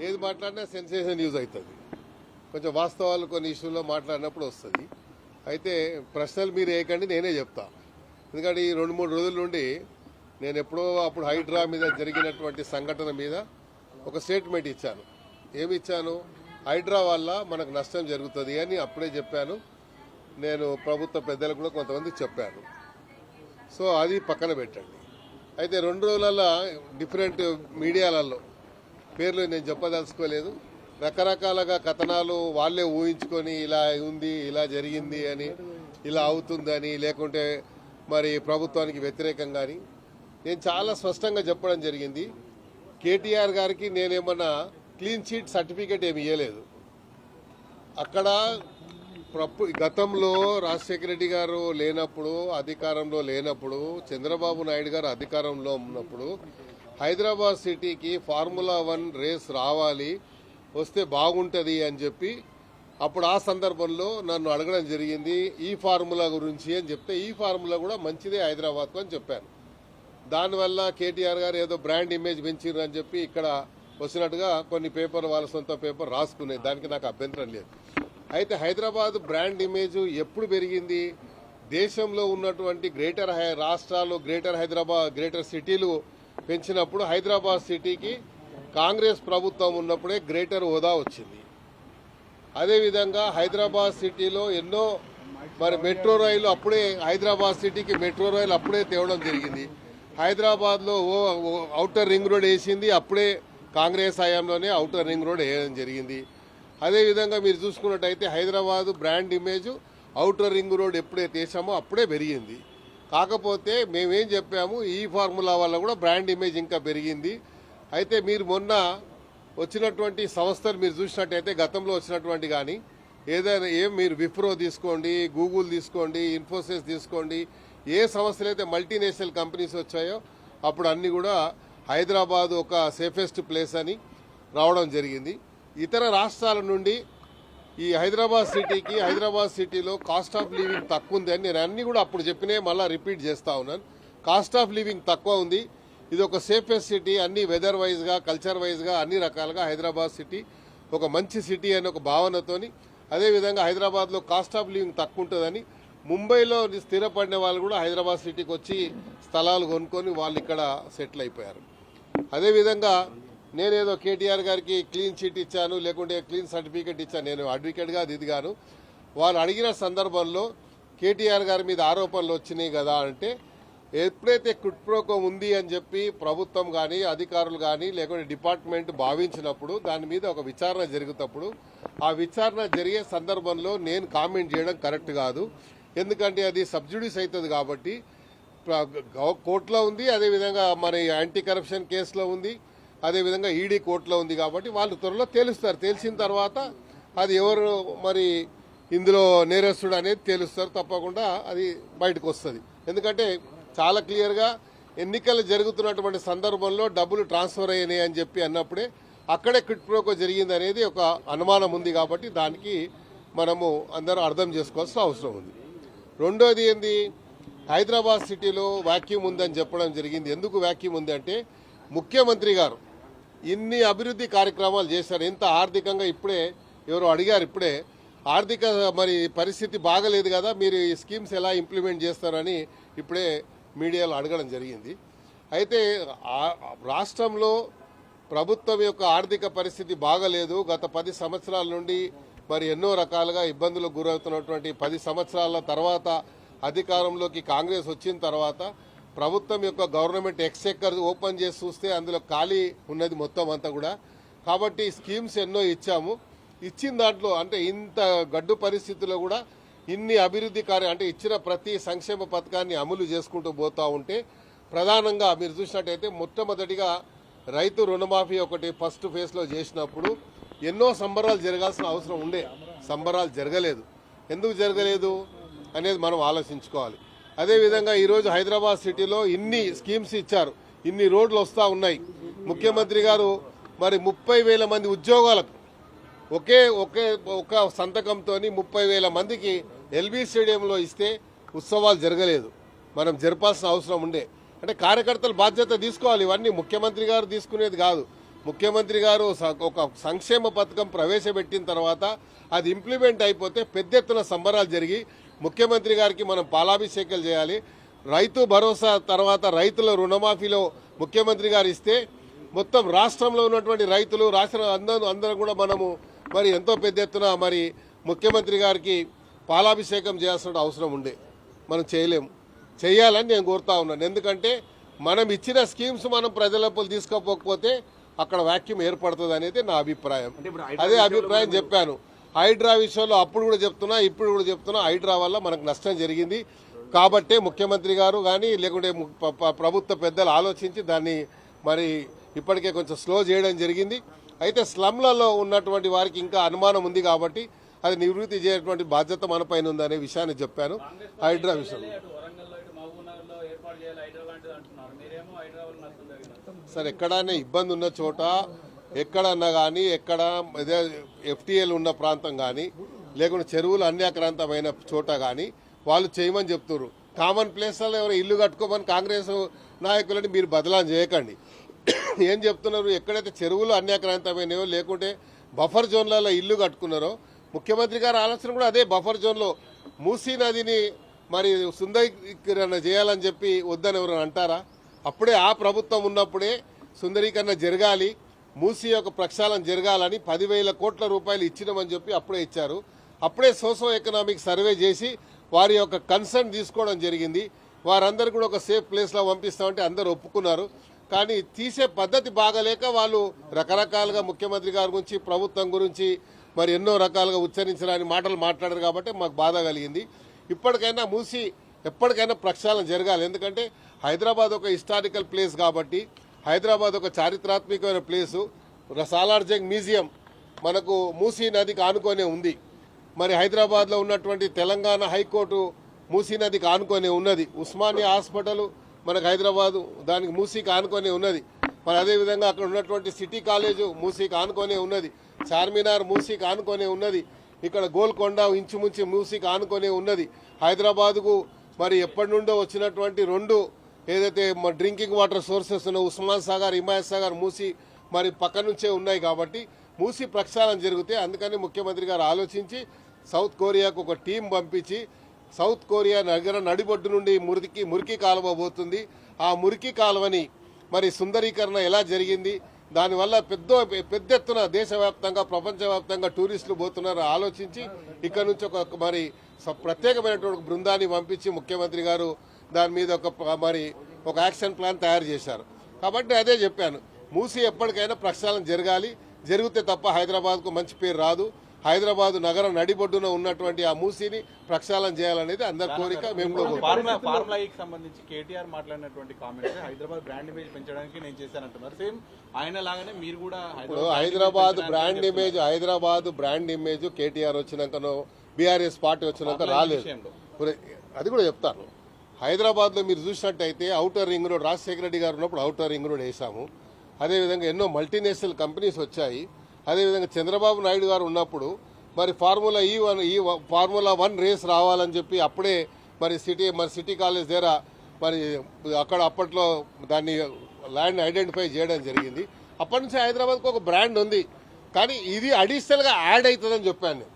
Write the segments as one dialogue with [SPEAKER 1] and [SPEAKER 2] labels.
[SPEAKER 1] ఏది మాట్లాడినా sensation news అవుతుంది. కొంచెం వాస్తవాలు కొన్ని ఇష్యూలో మాట్లాడినప్పుడు వస్తుంది. అయితే ప్రశ్నలు మీరు వేయకండి నేనే చెప్తా. ఎందుకంటే ఈ రెండు మూడు రోజుల నుండి నేను ఎప్పుడో అప్పుడు హైడ్రా మీద జరిగినటువంటి సంఘటన మీద ఒక స్టేట్మెంట్ ఇచ్చాను. ఏమి ఇచ్చాను? హైడ్రా వల్ల మనకు నష్టం జరుగుతుంది అని అప్పుడే చెప్పాను. నేను ప్రభుత్వ పెద్దలకు కూడా కొంతమంది చెప్పాను. సో అది పక్కన పెట్టండి. అయితే రెండు రోజులలో డిఫరెంట్ మీడియాలలో పేర్లు నేను చెప్పదలుచుకోలేదు. రకరకాలుగా కథనాలు వాళ్ళే ఊహించుకొని ఇలా ఉంది ఇలా జరిగింది అని ఇలా అవుతుందని లేకుంటే మరి ప్రభుత్వానికి వ్యతిరేకంగా అని. నేను చాలా స్పష్టంగా చెప్పడం జరిగింది. కేటీఆర్ గారికి నేనేమన్నా క్లీన్ చీట్ సర్టిఫికేట్ ఏమి ఇవ్వలేదు అక్కడ ప్రపు గతంలో రాజశేఖర రెడ్డి గారు లేనప్పుడు అధికారంలో లేనప్పుడు చంద్రబాబు నాయుడు గారు అధికారంలో ఉన్నప్పుడు హైదరాబాద్ సిటీకి ఫార్ములా వన్ రేస్ రావాలి వస్తే బాగుంటుంది అని చెప్పి అప్పుడు ఆ సందర్భంలో నన్ను అడగడం జరిగింది ఈ ఫార్ములా గురించి అని చెప్తే ఈ ఫార్ములా కూడా మంచిదే హైదరాబాద్కు అని చెప్పాను. దానివల్ల కేటీఆర్ గారు ఏదో బ్రాండ్ ఇమేజ్ పెంచారు అని చెప్పి ఇక్కడ వచ్చినట్టుగా కొన్ని పేపర్ వాళ్ళ సొంత పేపర్ రాసుకునేది దానికి నాకు అభ్యంతరం లేదు. అయితే హైదరాబాద్ బ్రాండ్ ఇమేజ్ ఎప్పుడు పెరిగింది? దేశంలో ఉన్నటువంటి గ్రేటర్ హై రాష్ట్రాలు గ్రేటర్ హైదరాబాద్ గ్రేటర్ సిటీలు పెంచినప్పుడు హైదరాబాద్ సిటీకి కాంగ్రెస్ ప్రభుత్వం ఉన్నప్పుడే గ్రేటర్ హోదా వచ్చింది. అదేవిధంగా హైదరాబాద్ సిటీలో ఎన్నో మరి మెట్రో రైలు అప్పుడే హైదరాబాద్ సిటీకి మెట్రో రైలు అప్పుడే తేవడం జరిగింది. హైదరాబాద్లో ఓ అవుటర్ ఔటర్ రింగ్ రోడ్ వేసింది అప్పుడే కాంగ్రెస్ హయాంలోనే ఔటర్ రింగ్ రోడ్ వేయడం జరిగింది. అదేవిధంగా మీరు చూసుకున్నట్టయితే Hyderabad brand image outer ring road ఎప్పుడైతే వేసామో అప్పుడే పెరిగింది. కాకపోతే మేమేం చెప్పాము ఈ ఫార్ములా వల్ల కూడా బ్రాండ్ ఇమేజ్ ఇంకా పెరిగింది. అయితే మీరు మొన్న వచ్చినటువంటి సంస్థలు మీరు చూసినట్టయితే గతంలో వచ్చినటువంటి కానీ ఏదైనా ఏం మీరు విప్రో తీసుకోండి గూగుల్ తీసుకోండి ఇన్ఫోసిస్ తీసుకోండి ఏ సంస్థలు అయితే మల్టీనేషనల్ కంపెనీస్ వచ్చాయో అప్పుడు అన్నీ కూడా హైదరాబాద్ ఒక సేఫెస్ట్ ప్లేస్ అని రావడం జరిగింది. ఇతర రాష్ట్రాల నుండి ఈ హైదరాబాద్ సిటీకి హైదరాబాద్ సిటీలో కాస్ట్ ఆఫ్ లివింగ్ తక్కువ ఉంది అని నేను అన్ని కూడా అప్పుడు చెప్పినే మళ్ళీ రిపీట్ చేస్తూ ఉన్నాను. కాస్ట్ ఆఫ్ లివింగ్ తక్కువ ఉంది. ఇది ఒక సేఫెస్ట్ సిటీ అన్ని వెదర్ వైజ్గా కల్చర్ వైజ్గా అన్ని రకాలుగా హైదరాబాద్ సిటీ ఒక మంచి సిటీ అనే ఒక భావనతోని అదేవిధంగా హైదరాబాద్లో కాస్ట్ ఆఫ్ లివింగ్ తక్కువ ఉంటుందని ముంబైలో స్థిరపడిన వాళ్ళు కూడా హైదరాబాద్ సిటీకి వచ్చి స్థలాలు కొనుక్కొని వాళ్ళు ఇక్కడ సెటిల్ అయిపోయారు. అదేవిధంగా నేనేదో కేటీఆర్ గారికి క్లీన్ చిట్ ఇచ్చాను లేకుంటే క్లీన్ సర్టిఫికేట్ ఇచ్చాను. నేను అడ్వకేట్గా దిదిగాను వాళ్ళు అడిగిన సందర్భంలో కేటీఆర్ గారి మీద ఆరోపణలు వచ్చినాయి కదా అంటే ఎప్పుడైతే కుట్ప్రోకో ఉంది అని చెప్పి ప్రభుత్వం కానీ అధికారులు కానీ లేకుంటే డిపార్ట్మెంట్ భావించినప్పుడు దాని మీద ఒక విచారణ జరుగుతప్పుడు ఆ విచారణ జరిగే సందర్భంలో నేను కామెంట్ చేయడం కరెక్ట్ కాదు. ఎందుకంటే అది సబ్సిడీస్ అవుతుంది కాబట్టి కోర్టులో ఉంది అదేవిధంగా మన యాంటీ కరప్షన్ కేసులో ఉంది. అదేవిధంగా ఈడీ కోర్టులో ఉంది కాబట్టి వాళ్ళు త్వరలో తేలుస్తారు. తేల్చిన తర్వాత అది ఎవరు మరి ఇందులో నేరస్తుడు అనేది తేలుస్తారు తప్పకుండా అది బయటకు వస్తుంది. ఎందుకంటే చాలా క్లియర్గా ఎన్నికలు జరుగుతున్నటువంటి సందర్భంలో డబ్బులు ట్రాన్స్ఫర్ అయినాయి అని చెప్పి అన్నప్పుడే అక్కడే క్విట్ ప్రోకో జరిగింది అనేది ఒక అనుమానం ఉంది కాబట్టి దానికి మనము అందరూ అర్థం చేసుకోవాల్సిన అవసరం ఉంది. రెండోది ఏంది? హైదరాబాద్ సిటీలో వ్యాక్యూమ్ ఉందని చెప్పడం జరిగింది. ఎందుకు వ్యాక్యూమ్ ఉంది అంటే ముఖ్యమంత్రి గారు ఇన్ని అభివృద్ధి కార్యక్రమాలు చేశారు. ఇంత ఆర్థికంగా ఇప్పుడే ఎవరు అడిగారు ఇప్పుడే ఆర్థిక మరి పరిస్థితి బాగలేదు కదా మీరు ఈ స్కీమ్స్ ఎలా ఇంప్లిమెంట్ చేస్తారని ఇప్పుడే మీడియాలో అడగడం జరిగింది. అయితే రాష్ట్రంలో ప్రభుత్వం యొక్క ఆర్థిక పరిస్థితి బాగలేదు. గత పది సంవత్సరాల నుండి మరి ఎన్నో రకాలుగా ఇబ్బందులకు గురవుతున్నటువంటి పది సంవత్సరాల తర్వాత అధికారంలోకి కాంగ్రెస్ వచ్చిన తర్వాత ప్రభుత్వం యొక్క గవర్నమెంట్ ఎక్స్చెక్కర్ ఓపెన్ చేసి చూస్తే అందులో ఖాళీ ఉన్నది మొత్తం అంతా కూడా. కాబట్టి స్కీమ్స్ ఎన్నో ఇచ్చాము. ఇచ్చిన దాంట్లో అంటే ఇంత గడ్డు పరిస్థితుల్లో కూడా ఇన్ని అభివృద్ధి కార్య అంటే ఇచ్చిన ప్రతి సంక్షేమ పథకాన్ని అమలు చేసుకుంటూ పోతూ ఉంటే ప్రధానంగా మీరు చూసినట్టయితే మొట్టమొదటిగా రైతు రుణమాఫీ ఒకటి ఫస్ట్ ఫేజ్లో చేసినప్పుడు ఎన్నో సంబరాలు జరగాల్సిన అవసరం ఉండే. సంబరాలు జరగలేదు. ఎందుకు జరగలేదు అనేది మనం ఆలోచించుకోవాలి. అదేవిధంగా ఈరోజు హైదరాబాద్ సిటీలో ఇన్ని స్కీమ్స్ ఇచ్చారు. ఇన్ని రోడ్లు వస్తూ ఉన్నాయి. ముఖ్యమంత్రి గారు మరి ముప్పై వేల మంది ఉద్యోగాలకు ఒకే ఒకే ఒక సంతకంతో ముప్పై వేల మందికి ఎల్బీ స్టేడియంలో ఇస్తే ఉత్సవాలు జరగలేదు. మనం జరపాల్సిన అవసరం ఉండే. అంటే కార్యకర్తలు బాధ్యత తీసుకోవాలి. ఇవన్నీ ముఖ్యమంత్రి గారు తీసుకునేది కాదు. ముఖ్యమంత్రి గారు స- ఒక సంక్షేమ పథకం ప్రవేశపెట్టిన తర్వాత అది ఇంప్లిమెంట్ అయిపోతే పెద్ద ఎత్తున సంబరాలు జరిగి ముఖ్యమంత్రి గారికి మనం పాలాభిషేకాలు చేయాలి. రైతు భరోసా తర్వాత రైతుల రుణమాఫీలో ముఖ్యమంత్రి గారు ఇస్తే మొత్తం రాష్ట్రంలో ఉన్నటువంటి రైతులు రాష్ట్ర అందరూ అందరం కూడా మనము మరి ఎంతో పెద్ద ఎత్తున మరి ముఖ్యమంత్రి గారికి పాలాభిషేకం చేయాల్సిన అవసరం ఉండే మనం చేయలేము. చేయాలని నేను కోరుతా ఉన్నాను. ఎందుకంటే మనం ఇచ్చిన స్కీమ్స్ మనం ప్రజలకు తీసుకోకపోతే అక్కడ వాక్యూమ్ ఏర్పడుతుంది అనేది నా అభిప్రాయం. అదే అభిప్రాయం చెప్పాను. హైడ్రా విషయంలో అప్పుడు కూడా చెప్తున్నా ఇప్పుడు కూడా చెప్తున్నా హైడ్రా వల్ల మనకు నష్టం జరిగింది. కాబట్టే ముఖ్యమంత్రి గారు కానీ లేకుంటే ప్రభుత్వ పెద్దలు ఆలోచించి దాన్ని మరి ఇప్పటికే కొంచెం స్లో చేయడం జరిగింది. అయితే స్లమ్లలో ఉన్నటువంటి వారికి ఇంకా అనుమానం ఉంది కాబట్టి అది నివృత్తి చేయటువంటి బాధ్యత మన పైన ఉందనే విషయాన్ని చెప్పాను. హైడ్రా విషయంలో సరే ఎక్కడైనా ఇబ్బంది ఉన్న చోట ఎక్కడన్నా కానీ ఎక్కడ ఎఫ్టీఏలు ఎఫ్టీఎల్ ఉన్న ప్రాంతం కానీ లేకుంటే చెరువులు అన్యాక్రాంతమైన చోట కానీ వాళ్ళు చేయమని చెప్తున్నారు కామన్ ప్లేస్లలో ఎవరు ఇల్లు కట్టుకోమని కాంగ్రెస్ నాయకులని మీరు బదలాం చేయకండి. ఏం చెప్తున్నారు? ఎక్కడైతే చెరువులు అన్యాక్రాంతమైనవో లేకుంటే బఫర్ జోన్లలో ఇల్లు కట్టుకున్నారో ముఖ్యమంత్రి గారి ఆలోచన కూడా అదే బఫర్ జోన్లో. మూసీ నదిని మరి సుందరీకరణ చేయాలని చెప్పి వద్దని ఎవరైనా అంటారా? అప్పుడే ఆ ప్రభుత్వం ఉన్నప్పుడే సుందరీకరణ జరగాలి. మూసీ యొక్క ప్రక్షాళన జరగాలని పదివేల కోట్ల రూపాయలు ఇచ్చినామని చెప్పి అప్పుడే ఇచ్చారు. అప్పుడే సోసో ఎకనామిక్ సర్వే చేసి వారి యొక్క కన్సర్న్ తీసుకోవడం జరిగింది. వారందరూ కూడా ఒక సేఫ్ ప్లేస్లో పంపిస్తామంటే అందరూ ఒప్పుకున్నారు. కానీ తీసే పద్ధతి బాగలేక వాళ్ళు రకరకాలుగా ముఖ్యమంత్రి గారి గురించి ప్రభుత్వం గురించి మరి ఎన్నో రకాలుగా ఉచ్చరించడానికి మాటలు మాట్లాడారు కాబట్టి మాకు బాధ కలిగింది. ఇప్పటికైనా మూసి ఎప్పటికైనా ప్రక్షాళన జరగాలి. ఎందుకంటే హైదరాబాద్ ఒక హిస్టారికల్ ప్లేస్ కాబట్టి హైదరాబాద్ ఒక చారిత్రాత్మకమైన ప్లేసు. సాలార్జంగ్ మ్యూజియం మనకు మూసీ నదికి ఆనుకొనే ఉంది. మరి హైదరాబాద్లో ఉన్నటువంటి తెలంగాణ హైకోర్టు మూసీ నదికి ఆనుకొనే ఉన్నది. ఉస్మానియా హాస్పిటల్ మనకు హైదరాబాదు దానికి మూసీకి ఆనుకొనే ఉన్నది. మరి అదేవిధంగా అక్కడ ఉన్నటువంటి సిటీ కాలేజు మూసీకి ఆనుకొనే ఉన్నది. చార్మినార్ మూసీకి ఆనుకొనే ఉన్నది. ఇక్కడ గోల్కొండ ఇంచుమించి మూసీకి ఆనుకొనే ఉన్నది. హైదరాబాద్కు మరి ఎప్పటి నుండో వచ్చినటువంటి రెండు ఏదైతే డ్రింకింగ్ వాటర్ సోర్సెస్ ఉన్న ఉస్మాన్ సాగర్ హిమాయత్ సాగర్ మూసి మరి పక్క నుంచే ఉన్నాయి కాబట్టి మూసి ప్రక్షాళన జరిగితే అందుకని ముఖ్యమంత్రి గారు ఆలోచించి సౌత్ కొరియాకు ఒక టీం పంపించి సౌత్ కొరియా నగర నడిబొడ్డు నుండి మురికి మురికి కాలువ పోతుంది. ఆ మురికి కాలువని మరి సుందరీకరణ ఎలా జరిగింది? దానివల్ల పెద్ద పెద్ద ఎత్తున దేశవ్యాప్తంగా ప్రపంచవ్యాప్తంగా టూరిస్టులు పోతున్నారు ఆలోచించి ఇక్కడ నుంచి ఒక మరి స- ప్రత్యేకమైనటువంటి బృందాన్ని పంపించి ముఖ్యమంత్రి గారు దాని మీద ఒక మరి ఒక యాక్షన్ ప్లాన్ తయారు చేశారు. కాబట్టి అదే చెప్పాను. మూసి ఎప్పటికైనా ప్రక్షాళన జరగాలి. జరిగితే తప్ప హైదరాబాద్కు మంచి పేరు రాదు. హైదరాబాద్ నగరం నడిబొడ్డున ఉన్నటువంటి ఆ మూసిని ప్రక్షాళన చేయాలనేది అందరి కోరిక. మేము.
[SPEAKER 2] ఫార్ములా ఈకి సంబంధించి కేటీఆర్ మాట్లాడినటువంటి కామెంట్స్ హైదరాబాద్ బ్రాండ్ ఇమేజ్ పెంచడానికి నేను చేశానంటున్నారు. సేమ్ ఆయన లాగానే మీరు కూడా
[SPEAKER 1] ఇప్పుడు Hyderabad brand image Hyderabad brand image KTR వచ్చినాకనో BRS party వచ్చినాక రాలేదు. అది కూడా చెప్తాను. హైదరాబాద్లో మీరు చూసినట్టయితే outer ring road Rajashekara Reddy గారు ఉన్నప్పుడు అవుటర్ రింగ్ రోడ్ వేసాము అదేవిధంగా ఎన్నో మల్టీనేషనల్ కంపెనీస్ వచ్చాయి. అదేవిధంగా చంద్రబాబు నాయుడు గారు ఉన్నప్పుడు మరి ఫార్ములా ఈ వన్ ఈ ఫార్ములా వన్ రేస్ రావాలని చెప్పి అప్పుడే మరి సిటీ మరి సిటీ కాలేజ్ దగ్గర మరి అక్కడ అప్పట్లో దాన్ని ల్యాండ్ ఐడెంటిఫై చేయడం జరిగింది. అప్పటి నుంచి హైదరాబాద్కు ఒక బ్రాండ్ ఉంది. కానీ ఇది అడిషనల్గా యాడ్ అవుతుందని చెప్పాను నేను.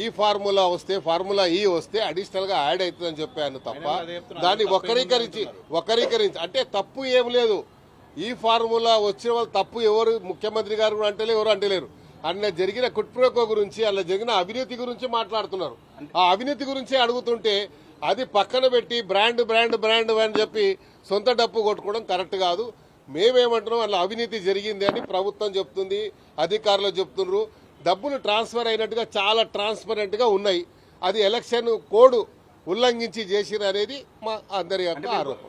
[SPEAKER 1] ఈ ఫార్ములా వస్తే ఫార్ములా ఈ వస్తే అడిషనల్గా యాడ్ అవుతుందని చెప్పాను తప్ప. దాన్ని
[SPEAKER 2] తప్పేం
[SPEAKER 1] వక్రీకరించి వక్రీకరించి అంటే తప్పు ఏం లేదు. ఈ ఫార్ములా వచ్చిన వాళ్ళు తప్పు ఎవరు ముఖ్యమంత్రి గారు కూడా అంటలేరు ఎవరు అంటలేరు. అన్న జరిగిన కుట్ప్రోకో గురించి అలా జరిగిన అవినీతి గురించి మాట్లాడుతున్నారు. ఆ అవినీతి గురించి అడుగుతుంటే అది పక్కన పెట్టి బ్రాండ్ బ్రాండ్ బ్రాండ్ అని చెప్పి సొంత డప్పు కొట్టుకోవడం కరెక్ట్ కాదు. మేమేమంటున్నాం అలా అవినీతి జరిగింది అని ప్రభుత్వం చెప్తుంది అధికారులు చెప్తున్నారు డబ్బులు ట్రాన్స్ఫర్ అయినట్టుగా చాలా ట్రాన్స్పరెంట్గా ఉన్నాయి. అది ఎలక్షన్ కోడ్ ఉల్లంఘించి చేసిన అనేది మా అందరి యొక్క ఆరోపణ.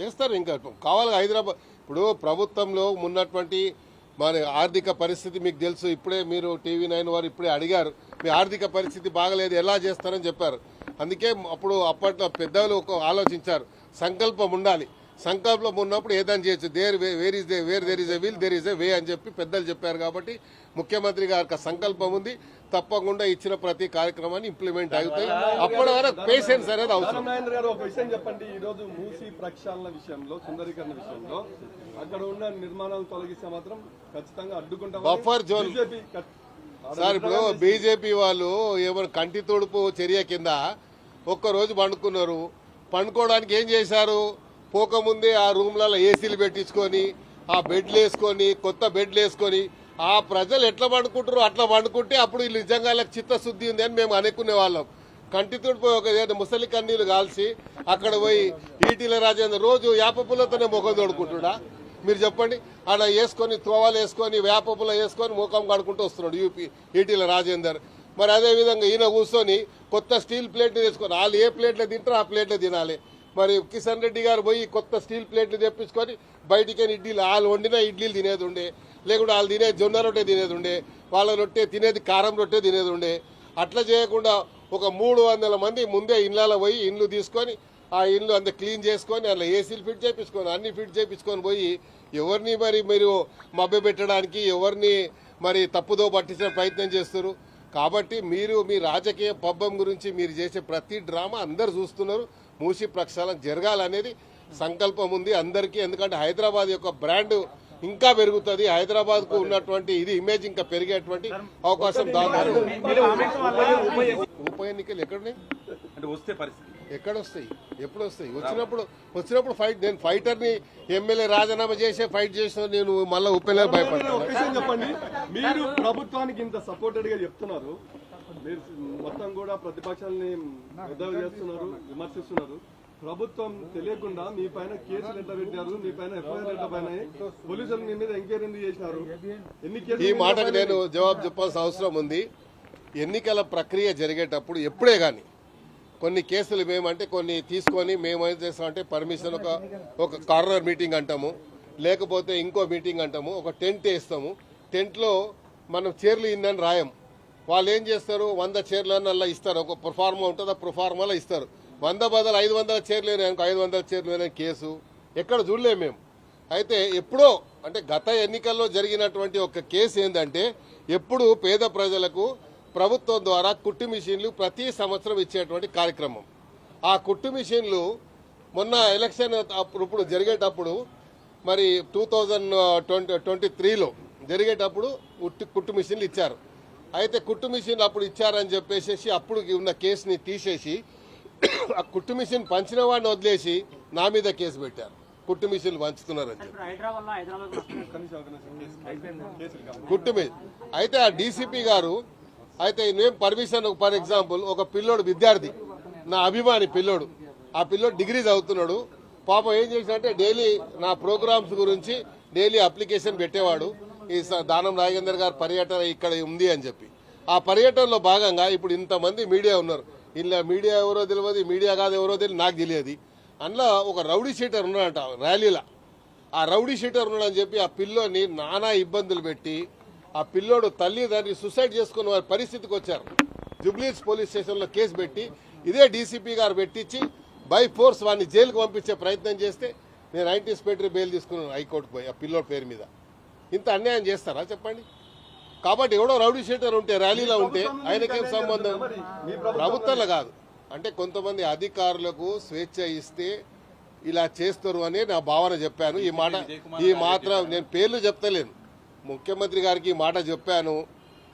[SPEAKER 1] చేస్తారు ఇంకా. కావాలి హైదరాబాద్ ఇప్పుడు ప్రభుత్వంలో ఉన్నటువంటి మన ఆర్థిక పరిస్థితి మీకు తెలుసు. ఇప్పుడే మీరు టీవీ నైన్ వారు ఇప్పుడే అడిగారు. మీ ఆర్థిక పరిస్థితి బాగలేదు ఎలా చేస్తారని చెప్పారు. అందుకే అప్పుడు అప్పట్లో పెద్దలు ఒక ఆలోచించారు. సంకల్పం ఉండాలి. సంకల్పం ఉన్నప్పుడు ఏదైనా చేయొచ్చు? There where is they where there is a will there is a way అని చెప్పి పెద్దలు చెప్పారు కాబట్టి ముఖ్యమంత్రి గారికి ఆ సంకల్పం ఉంది. తప్పకుండా ఇచ్చిన ప్రతి కార్యక్రమాన్ని ఇంప్లిమెంట్ అవుతాయి. అప్పటి వరకు పేషెన్స్ అనేది అవసరం.
[SPEAKER 3] నారాయణ గారు ఒక విషయం చెప్పండి. ఈ రోజు మూసి ప్రక్షాళన విషయంలో సుందరీకరణ విషయంలో అక్కడ ఉన్న నిర్మాణాలను తొలగిస్తే మాత్రం ఖచ్చితంగా అడ్డుకుంటాం
[SPEAKER 1] zone.
[SPEAKER 3] బీజేపీ
[SPEAKER 1] సార్ ఇప్పుడు బీజేపీ వాళ్ళు ఏమైనా కంటి తోడుపు చర్య కింద ఒక్కరోజు పండుకున్నారు. పండుకోవడానికి ఏం చేశారు? పోకముందే ఆ రూమ్లలో ఏసీలు పెట్టించుకొని ఆ బెడ్లు వేసుకొని కొత్త బెడ్లు వేసుకొని ఆ ప్రజలు ఎట్లా పండుకుంటారో అట్లా పండుకుంటే అప్పుడు వీళ్ళు నిజంగా వాళ్ళకి చిత్తశుద్ధి ఉంది అని మేము అనుకునే వాళ్ళం. కంటి ఒక ముసలి కన్నీళ్ళు కాల్చి అక్కడ పోయి ఈటీల రాజేంద్ర రోజు యాప పుల్లతోనే ముఖం తోడుకుంటుడా? మీరు చెప్పండి. ఆడ వేసుకొని తోవాలు వేసుకొని వేపపుల వేసుకొని ముఖం కడుకుంటూ వస్తున్నాడు యూపీ ఈటీల రాజేందర్. మరి అదేవిధంగా ఈయన కూర్చొని కొత్త స్టీల్ ప్లేట్లు తీసుకొని వాళ్ళు ఏ ప్లేట్లో తింటారో ఆ ప్లేట్లో తినాలి. మరి కిషన్ రెడ్డి గారు పోయి కొత్త స్టీల్ ప్లేట్లు తెప్పించుకొని బయటికి ఇడ్లీలు వాళ్ళు వండిన ఇడ్లీలు తినేది ఉండే. లేకుంటే వాళ్ళు తినేది జొన్న రొట్టె తినేది ఉండే. వాళ్ళ రొట్టె తినేది కారం రొట్టె తినేది ఉండే. అట్లా చేయకుండా ఒక మూడు వందల మంది ముందే ఇళ్ళలో పోయి ఇండ్లు తీసుకొని ఆ ఇల్లు అంత క్లీన్ చేసుకొని అలా ఏసీలు ఫిట్ చేయించుకొని అన్ని ఫిట్ చేయించుకొని పోయి ఎవరిని మరి మీరు మభ్య పెట్టడానికి ఎవరిని మరి తప్పుదో పట్టించిన ప్రయత్నం చేస్తారు. కాబట్టి మీరు మీ రాజకీయ పబ్బం గురించి మీరు చేసే ప్రతి డ్రామా అందరు చూస్తున్నారు. మూసి ప్రక్షాళన జరగాలనేది సంకల్పం ఉంది అందరికీ ఎందుకంటే హైదరాబాద్ యొక్క బ్రాండ్ ఇంకా పెరుగుతుంది. హైదరాబాద్కు ఉన్నటువంటి ఇది ఇమేజ్ ఇంకా పెరిగేటువంటి అవకాశం దాదాపు ఉప ఎన్నికలు ఎక్కడున్నాయి?
[SPEAKER 4] అంటే వస్తే పరిస్థితి.
[SPEAKER 1] ఎక్కడ వస్తాయి ఎప్పుడు వస్తాయి వచ్చినప్పుడు వచ్చినప్పుడు ఫైట్ నేను ఫైటర్ని ఎమ్మెల్యే రాజీనామా చేసే ఫైట్ చేసిన నేను మళ్ళీ ఉప్పెనర్
[SPEAKER 3] ఒక
[SPEAKER 1] భయపడతాను
[SPEAKER 3] చెప్పండి. మీరు ప్రభుత్వానికి ఇంత సపోర్టెడ్గా చెప్తున్నారు. మీరు మొత్తం కూడా ప్రతిపక్షాలని ఎద్దావి చేస్తున్నారు విమర్శిస్తున్నారు. ప్రభుత్వం తెలియకుండా మీ పైన కేసులు ఎంత పెట్టారు మీ పైన ఎఫ్ఐఆర్ ఎంత పైన పోలీసులు మీ మీద ఎంక్వైరీ చేసినారు? ఎన్ని కేసులు
[SPEAKER 1] ఈ మాటకు నేను జవాబు చెప్పాల్సిన అవసరం ఉంది. ఎన్నికల ప్రక్రియ జరిగేటప్పుడు ఎప్పుడే కానీ కొన్ని కేసులు మేమంటే కొన్ని తీసుకొని మేము ఏం చేస్తామంటే పర్మిషన్ ఒక ఒక కార్నర్ మీటింగ్ అంటాము. లేకపోతే ఇంకో మీటింగ్ అంటాము. ఒక టెంట్ వేస్తాము. టెంట్లో మనం చీరలు ఇన్నని రాయం. వాళ్ళు ఏం చేస్తారు? వంద చీరలను అలా ఇస్తారు. ఒక ప్రొఫార్మా ఉంటుంది? ఆ ప్రొఫార్మాలో ఇస్తారు. వంద బదులు ఐదు వందల చీరలేని అనుకో ఐదు వందల చీరలేని కేసు. ఎక్కడ చూడలేము మేము. అయితే ఎప్పుడో అంటే గత ఎన్నికల్లో జరిగినటువంటి ఒక కేసు ఏంటంటే ఎప్పుడు పేద ప్రజలకు ప్రభుత్వం ద్వారా కుట్టు మిషన్లు ప్రతి సంవత్సరం ఇచ్చేటువంటి కార్యక్రమం. ఆ కుట్టు మిషన్లు మొన్న ఎలక్షన్ అప్పుడు ఇప్పుడు జరిగేటప్పుడు మరి టూ థౌజండ్ ట్వంటీ ట్వంటీ త్రీలో జరిగేటప్పుడు కుట్టు మిషన్లు ఇచ్చారు. అయితే కుట్టు మిషన్ అప్పుడు ఇచ్చారని చెప్పేసి అప్పుడు ఉన్న కేసుని తీసేసి ఆ కుట్టు మిషన్ పంచిన వాడిని వదిలేసి నా మీద కేసు పెట్టారు. కుట్టు మిషన్లు పంచుతున్నారని కుట్టు మీద అయితే ఆ డీసీపీ గారు అయితే నేను పర్మిషన్ ఫర్ ఎగ్జాంపుల్ ఒక పిల్లోడు విద్యార్థి నా అభిమాని పిల్లోడు ఆ పిల్లోడు డిగ్రీ చదువుతున్నాడు పాపం ఏం చేసినంటే డైలీ నా ప్రోగ్రామ్స్ గురించి డైలీ అప్లికేషన్ పెట్టేవాడు ఈ స- దానం నాగేందర్ గారి పర్యటన ఇక్కడ ఉంది అని చెప్పి. ఆ పర్యటనలో భాగంగా ఇప్పుడు ఇంతమంది మీడియా ఉన్నారు. ఇలా మీడియా ఎవరో తెలియదు మీడియా కాదు ఎవరో తెలియదు నాకు తెలియదు. అందులో ఒక రౌడీ షీటర్ ఉన్నాడంట ర్యాలీలో. ఆ రౌడీ షీటర్ ఉన్నాడని చెప్పి ఆ పిల్లోని నానా ఇబ్బందులు పెట్టి ఆ పిల్లోడు తల్లిదండ్రి సుసైడ్ చేసుకున్న వారి పరిస్థితికి వచ్చారు. జుబ్లీస్ పోలీస్ స్టేషన్లో కేసు పెట్టి ఇదే డీసీపీ గారు పెట్టించి బై ఫోర్స్ వాడిని జైలుకు పంపించే ప్రయత్నం చేస్తే నేను యాంటిసిపేటరీ బెయిల్ తీసుకున్నాను హైకోర్టుకు పోయి ఆ పిల్లోడి పేరు మీద. ఇంత అన్యాయం చేస్తారా చెప్పండి? కాబట్టి ఎవడో రౌడీ షీటర్ ఉంటే ర్యాలీలో ఉంటే ఆయనకేం సంబంధం? ప్రభుత్వంలో కాదు. అంటే కొంతమంది అధికారులకు స్వేచ్ఛ ఇస్తే ఇలా చేస్తారు అని నా భావన చెప్పాను. ఈ మాట ఈ మాత్రం నేను పేర్లు చెప్తలేను. ముఖ్యమంత్రి గారికి ఈ మాట చెప్పాను.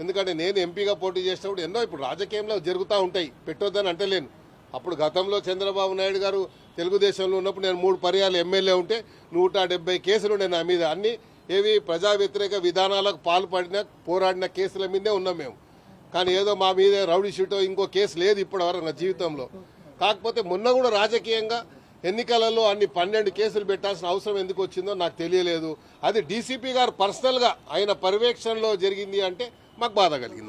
[SPEAKER 1] ఎందుకంటే నేను ఎంపీగా పోటీ చేసినప్పుడు ఎన్నో ఇప్పుడు రాజకీయంలో జరుగుతూ ఉంటాయి. పెట్టొద్దని అంటలేను. అప్పుడు గతంలో చంద్రబాబు నాయుడు గారు తెలుగుదేశంలో ఉన్నప్పుడు నేను మూడు పర్యాలు ఎమ్మెల్యే ఉంటే నూట డెబ్బై కేసులు ఉండే నా మీద. అన్ని ఏవి ప్రజా వ్యతిరేక విధానాలకు పాల్పడిన పోరాడిన కేసుల మీదే ఉన్నాం మేము. కానీ ఏదో మా మీద రౌడీ షీటో ఇంకో కేసు లేదు ఇప్పటివరకు నా జీవితంలో. కాకపోతే మొన్న కూడా రాజకీయంగా ఎన్నికలలో అన్ని పన్నెండు కేసులు పెట్టాల్సిన అవసరం ఎందుకు వచ్చిందో నాకు తెలియలేదు. అది డీసీపీ గారు పర్సనల్గా ఆయన పర్యవేక్షణలో జరిగింది అంటే మాకు బాధ కలిగింది.